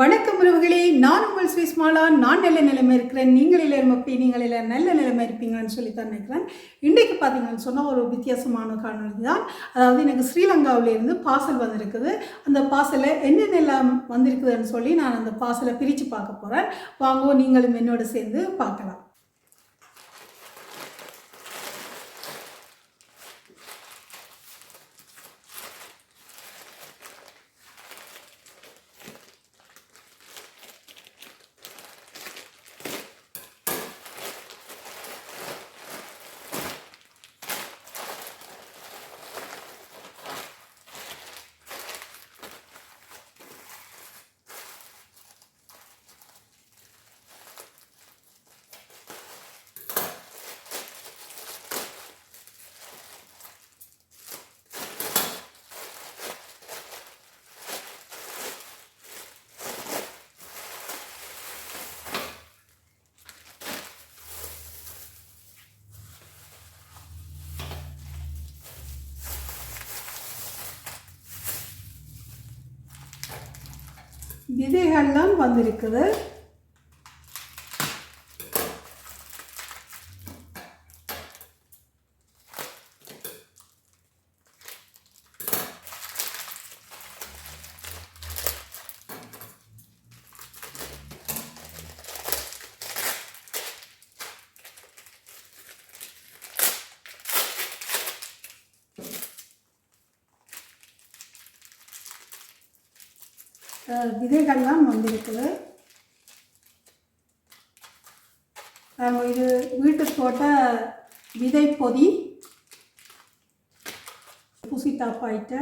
வணக்கம் உறவுகளே நான் உங்கள் சுவிஸ்மாலா நான் நல்ல நிலைமை இருக்கிறேன். நீங்கள் எல்லாரும் அப்படி நீங்கள் நல்ல நிலைமை இருப்பீங்கன்னு சொல்லி தான் நினைக்கிறேன். இன்றைக்கு பார்த்தீங்கன்னு சொன்னால் ஒரு வித்தியாசமான காணொலி தான் அதாவது எனக்கு ஸ்ரீலங்காவிலேருந்து பார்சல் வந்திருக்குது. அந்த பார்சலை என்னென்னலாம் வந்திருக்குதுன்னு சொல்லி நான் அந்த பார்சலை பிரித்து பார்க்க போகிறேன் வாங்குவோம் நீங்களும் என்னோட சேர்ந்து பார்க்கலாம். விதைகள்லாம் வந்திருக்குது. விதைகள்லாம் வந்திருக்குது. நாங்கள் இது வீட்டுக்கு போட்ட விதை பொதி புசி டாப்பாயிட்ட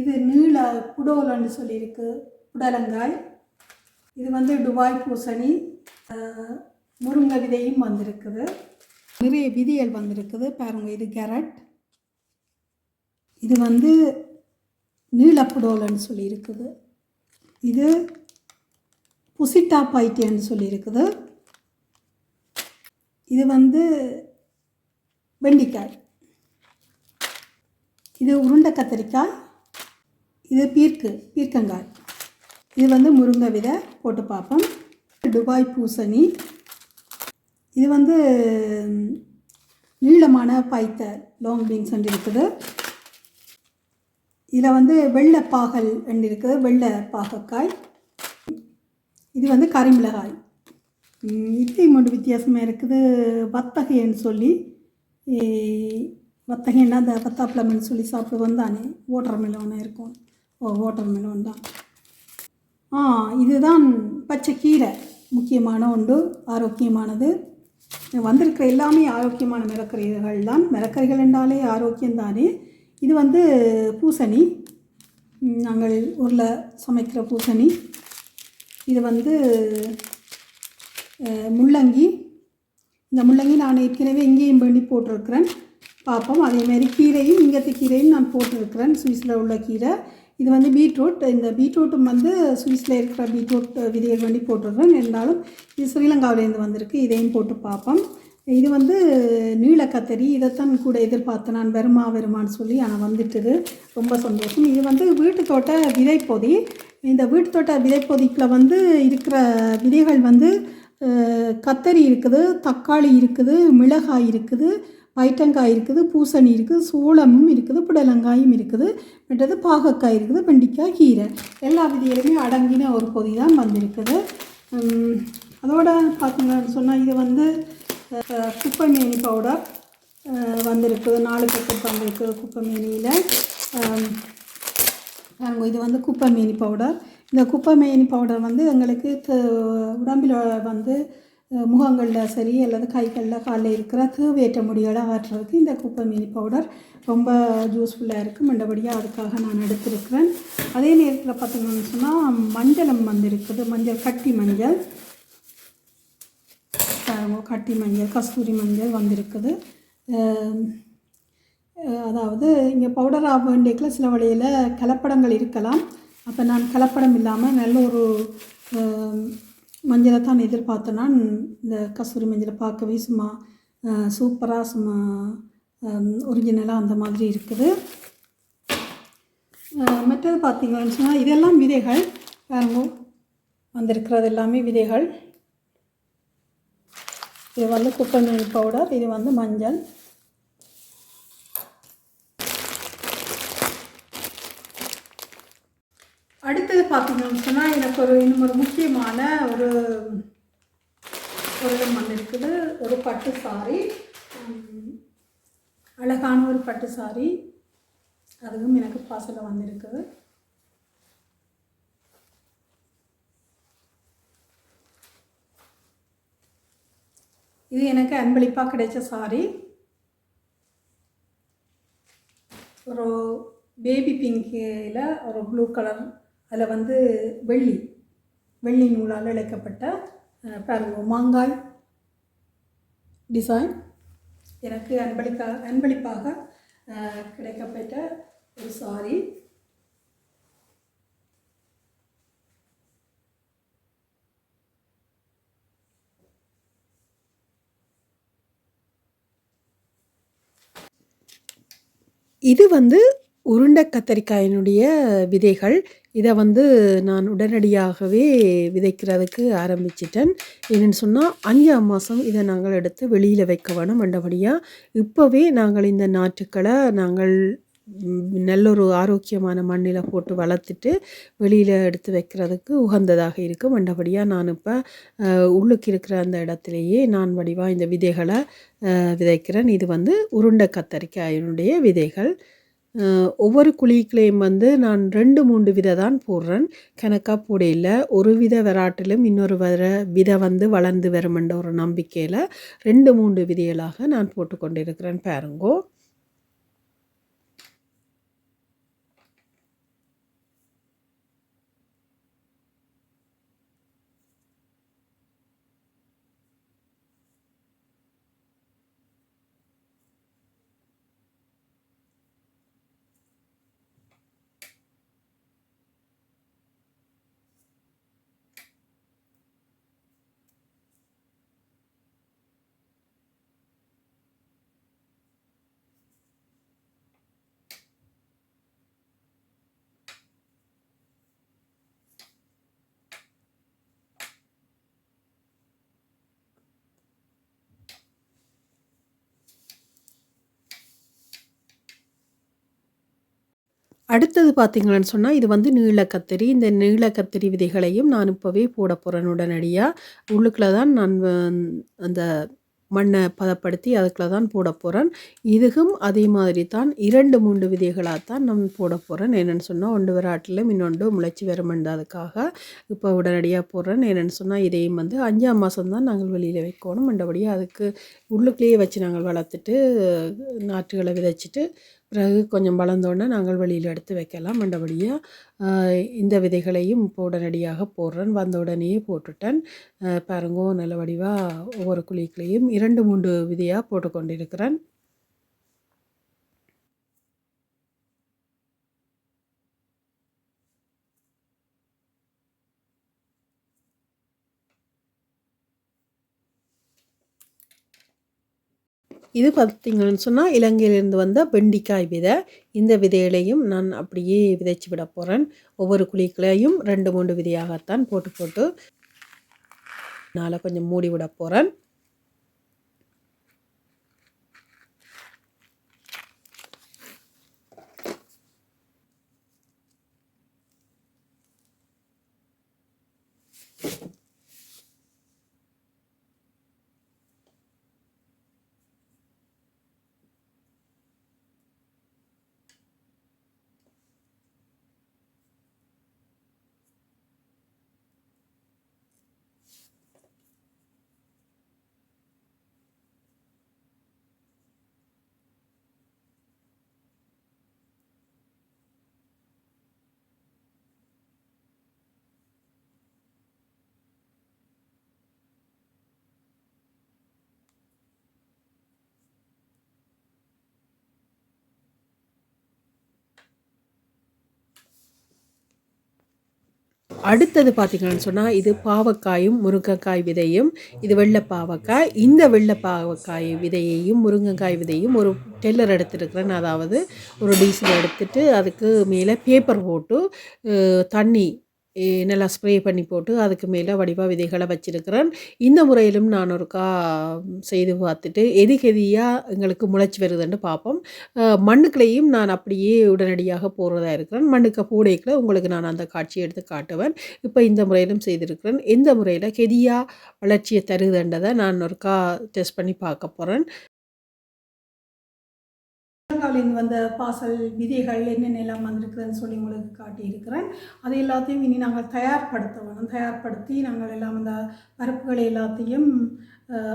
இது நீள புடோலன்னு சொல்லியிருக்கு புடலங்காய். இது வந்து டுபாய் பூசணி. முருங்கை விதையும் வந்திருக்குது. நிறைய விதிகள் வந்திருக்குது. பாருங்கள் இது கேரட். இது வந்து நீளப்புடோலன்னு சொல்லியிருக்குது. இது புசிட்டா பைத்தியன்னு சொல்லியிருக்குது. இது வந்து வெண்டிக்காய். இது உருண்டை கத்திரிக்காய். இது பீர்க்கு பீர்க்கங்காய். இது வந்து முருங்கை விதை போட்டு பார்ப்போம். துபாய் பூசணி. இது வந்து நீளமான பைத்த லாங் பீன்ஸ் இருக்குது. இதில் வந்து வெள்ளை பாகல் இருக்குது வெள்ளை பாகக்காய். இது வந்து கரிமிளகாய் ம், மூன்று வித்தியாசமாக இருக்குது. வத்தகைன்னு சொல்லி வத்தகைன்னா அந்த வத்தாப்பழம்னு சொல்லி சாப்பிடுவோம் தானே. வாட்டர் மெலோன்னு இருக்கும். ஓ வாட்டர் மெலோன் தான். ஆ இதுதான் பச்சை கீரை. முக்கியமான ஒன்று ஆரோக்கியமானது. வந்திருக்கிற எல்லாமே ஆரோக்கியமான மிளக்கறிகள் தான். மிளக்கறிகள் என்றாலே ஆரோக்கியம் தானே. இது வந்து பூசணி. நாங்கள் ஊரில் சமைக்கிற பூசணி. இது வந்து முள்ளங்கி. இந்த முள்ளங்கி நான் ஏற்கனவே இங்கேயும் பண்ணி போட்டிருக்கிறேன். பார்ப்போம் அதேமாரி கீரையும் இங்கத்து கீரையும் நான் போட்டிருக்கிறேன். சுவிஸில் உள்ள கீரை. இது வந்து பீட்ரூட். இந்த பீட்ரூட்டும் வந்து சுவிஸில் இருக்கிற பீட்ரூட் விதைகள் பண்ணி போட்டிருக்கிறேன். இருந்தாலும் இது ஸ்ரீலங்காவிலேருந்து வந்திருக்கு. இதையும் போட்டு பார்ப்போம் இது வந்து நீள கத்தரி இதைத்தான் கூட எதிர்பார்த்தேன் நான் வருமா வருமான்னு சொல்லி ஆனால் வந்துட்டுது. ரொம்ப சந்தோஷம். இது வந்து வீட்டு தோட்ட விதைப்பொதி. இந்த வீட்டு தோட்ட விதைப்பொதிக்கில் வந்து இருக்கிற விதைகள் வந்து கத்தரி இருக்குது தக்காளி இருக்குது மிளகாய் இருக்குது பைட்டங்காய் இருக்குது பூசணி இருக்குது சோளமும் இருக்குது புடலங்காயும் இருக்குது. மற்றது பாகக்காய் இருக்குது வெண்டிக்காய் கீரை. எல்லா விதையிலுமே அடங்கின ஒரு பொதி தான் வந்திருக்குது அதோட பார்த்தீங்கன்னு சொன்னால் இது வந்து குப்பை குப்பைமேனி பவுடர் வந்திருக்குது நாலு பேக்கெட் வந்திருக்கு குப்பைமேனியில். நாங்கள் இது வந்து குப்பைமேனி பவுடர். இந்த குப்பைமேனி பவுடர் வந்து எங்களுக்கு த- உடம்பில் வந்து முகங்களில் சரி அல்லது கைகளில் காலில் இருக்கிற தேவையற்ற முடிகளை ஆற்றுறதுக்கு இந்த குப்பைமேனி பவுடர் ரொம்ப யூஸ்ஃபுல்லாக இருக்குது மண்டபடியாக அதுக்காக நான் எடுத்திருக்கிறேன். அதே நேரத்தில் பார்த்தீங்கன்னு சொன்னால் மஞ்சளும் வந்திருக்குது. மஞ்சள் கட்டி மஞ்சள். பாருங்க, கட்டி மஞ்சள் கஸ்தூரி மஞ்சள் வந்திருக்குது. அதாவது இங்கே பவுடர் ஆக வேண்டியக்கில் சில வழியில் கலப்படங்கள் இருக்கலாம். அப்போ நான் கலப்படம் இல்லாமல் நல்ல ஒரு மஞ்சளை தான் எதிர்பார்த்தேன் நான். இந்த கஸ்தூரி மஞ்சளை பார்க்கவே சும்மா சூப்பராக சும்மா ஒரிஜினலாக அந்த மாதிரி இருக்குது. மற்றது பார்த்தீங்கன்னு சொன்னால் இதெல்லாம் விதைகள். பாருங்க வந்திருக்கிறது எல்லாமே விதைகள். இது வந்து குப்பைமேனி பவுடர் இது வந்து மஞ்சள். அடுத்தது பார்த்தீங்கன்னு சொன்னால் எனக்கு ஒரு இன்னும் ஒரு முக்கியமான ஒரு ஒரு மண் இருக்குது. ஒரு பட்டு சாரி அழகான ஒரு பட்டு சாரி அதுவும் எனக்கு பாசல வந்திருக்குது. இது எனக்கு அன்பளிப்பாக கிடைச்ச சாரி ஒரு பேபி பிங்கில் ஒரு ப்ளூ கலர் அதில் வந்து வெள்ளி வெள்ளி நூலால் இழைக்கப்பட்ட பாருங்க மாங்காய் டிசைன் எனக்கு அன்பளிக்க அன்பளிப்பாக கிடைக்கப்பட்ட ஒரு சாரி இது வந்து உருண்டை கத்தரிக்காயினுடைய விதைகள். இதை வந்து நான் உடனடியாகவே விதைக்கிறதுக்கு ஆரம்பிச்சிட்டேன். என்னென்னு சொன்னால் அஞ்சாம் மாதம் இதை நாங்கள் எடுத்து வெளியில் வைக்க வேணும் மண்டபடியாக இப்போவே நாங்கள் இந்த நாற்றுக்களை நாங்கள் நல்ல ஒரு ஆரோக்கியமான மண்ணில் போட்டு வளர்த்துட்டு வெளியில் எடுத்து வைக்கிறதுக்கு உகந்ததாக இருக்கும். மண்டபடியாக நான் இப்போ உள்ளுக்கு இருக்கிற அந்த இடத்துலையே நான் வடிவாக இந்த விதைகளை விதைக்கிறேன். இது வந்து உருண்டை கத்தரிக்காயினுடைய விதைகள். ஒவ்வொரு குழிக்குள்ளேயும் வந்து நான் ரெண்டு மூன்று விதை தான் போடுறேன். கணக்காக போடையில் ஒரு வித விராட்டிலும் இன்னொரு வர விதை வந்து வளர்ந்து வருமென்ற ஒரு நம்பிக்கையில் ரெண்டு மூன்று விதைகளாக நான் போட்டு கொண்டிருக்கிறேன். பாருங்கோ. அடுத்தது பார்த்திங்கன்னு சொன்னால் இது வந்து நீலக்கத்திரி. இந்த நீலக்கத்திரி விதைகளையும் நான் இப்போவே போட போகிறேன் உடனடியாக உள்ளுக்குள்ள தான் நான் அந்த மண்ணை பதப்படுத்தி அதுக்குள்ள தான் போட போகிறேன் இதுவும் அதே மாதிரி தான் இரண்டு மூன்று விதைகளாக தான் நான் போட போகிறேன் என்னென்னு சொன்னால் ஒன்று விராட்டிலும் இன்னொன்று முளைச்சி வருமெண்டு இப்போ உடனடியாக போடுறேன். என்னென்னு சொன்னால் இதையும் வந்து அஞ்சாம் மாதம் தான் நாங்கள் வெளியில் வைக்கணும். மண்டபடியாக அதுக்கு உள்ளுக்குள்ளேயே வச்சு நாங்கள் வளர்த்துட்டு நாற்றுகளை விதைச்சிட்டு பிறகு கொஞ்சம் வளர்ந்தோடனே நாங்கள் வெளியில் எடுத்து வைக்கலாம். மண்டபடியாக இந்த விதைகளையும் இப்போ உடனடியாக போடுறேன். வந்த உடனேயே போட்டுட்டேன். பாருங்கோ நல்ல வடிவாக ஒவ்வொரு குழிக்குள்ளேயும் இரண்டு மூன்று விதையாக போட்டு இது பார்த்தீங்கன்னு சொன்னால் இலங்கையிலேருந்து வந்த வெண்டிக்காய் விதை. இந்த விதைகளையும் நான் அப்படியே விதைச்சு விட போகிறேன் ஒவ்வொரு குழிகளையும் ரெண்டு மூன்று விதையாகத்தான் போட்டு போட்டு நால கொஞ்சம் மூடி விட போகிறேன் அடுத்தது பார்த்தீங்கன்னு சொன்னால் இது பாவக்காயும் முருங்கைக்காய் விதையும் இது வெள்ளை பாவக்காய் இந்த வெள்ளை பாவக்காய் விதையையும் முருங்கைக்காய் விதையும் ஒரு டெல்லர் எடுத்துருக்கிறேன். அதாவது ஒரு டீசல் எடுத்துட்டு அதுக்கு மேலே பேப்பர் போட்டு தண்ணி நல்லா ஸ்ப்ரே பண்ணி போட்டு அதுக்கு மேலே வடிவா விதைகளை வச்சிருக்கிறேன். இந்த முறையிலும் நான் ஒருக்கா செய்து பார்த்துட்டு எது கெதியாக எங்களுக்கு முளைச்சி வருதுன்னு பார்ப்போம். மண்ணுக்களையும் மண்ணுக்குள்ளேயும் நான் அப்படியே உடனடியாக போடுறதா இருக்கிறேன். மண்ணுக்கு பூடைக்குள்ள உங்களுக்கு நான் அந்த காட்சியை எடுத்து காட்டுவேன். இப்போ இந்த முறையிலும் செய்திருக்கிறேன். எந்த முறையில் கெதியாக வளர்ச்சியை தருதுன்றதை நான் ஒருக்கா டெஸ்ட் பண்ணி பார்க்க போகிறேன் முழங்காலின் வந்த பாசல் விதைகள் என்னென்னலாம் வந்திருக்குதுன்னு சொல்லி உங்களுக்கு காட்டியிருக்கிறேன். அது எல்லாத்தையும் இனி நாங்கள் தயார்படுத்த வேணும் தயார்படுத்தி நாங்கள் எல்லாம் அந்த பருப்புகளை எல்லாத்தையும்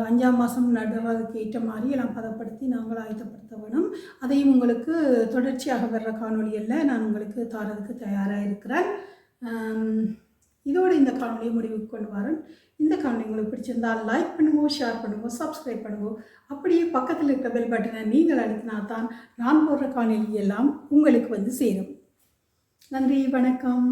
அஞ்சாம் மாதம் நடுறதுக்கு ஏற்ற மாதிரி எல்லாம் பதப்படுத்தி நாங்கள் ஆயத்தப்படுத்த வேணும் அதையும் உங்களுக்கு தொடர்ச்சியாக வர்ற காணொளிகளில் நான் உங்களுக்கு தாரதுக்கு தயாராக இருக்கிறேன். இதோடு இந்த காணொலியை முடிவுக்கு கொண்டு வரேன். இந்த காணொலி உங்களுக்கு பிடிச்சிருந்தால் லைக் பண்ணுவோம் ஷேர் பண்ணுவோம் சப்ஸ்கிரைப் பண்ணுவோம் அப்படியே பக்கத்தில் இருக்கிற பெல் பட்டனை நீங்கள் அழுத்தினா தான் நான் போடுற காணொலி எல்லாம் உங்களுக்கு வந்து சேரும். நன்றி வணக்கம்.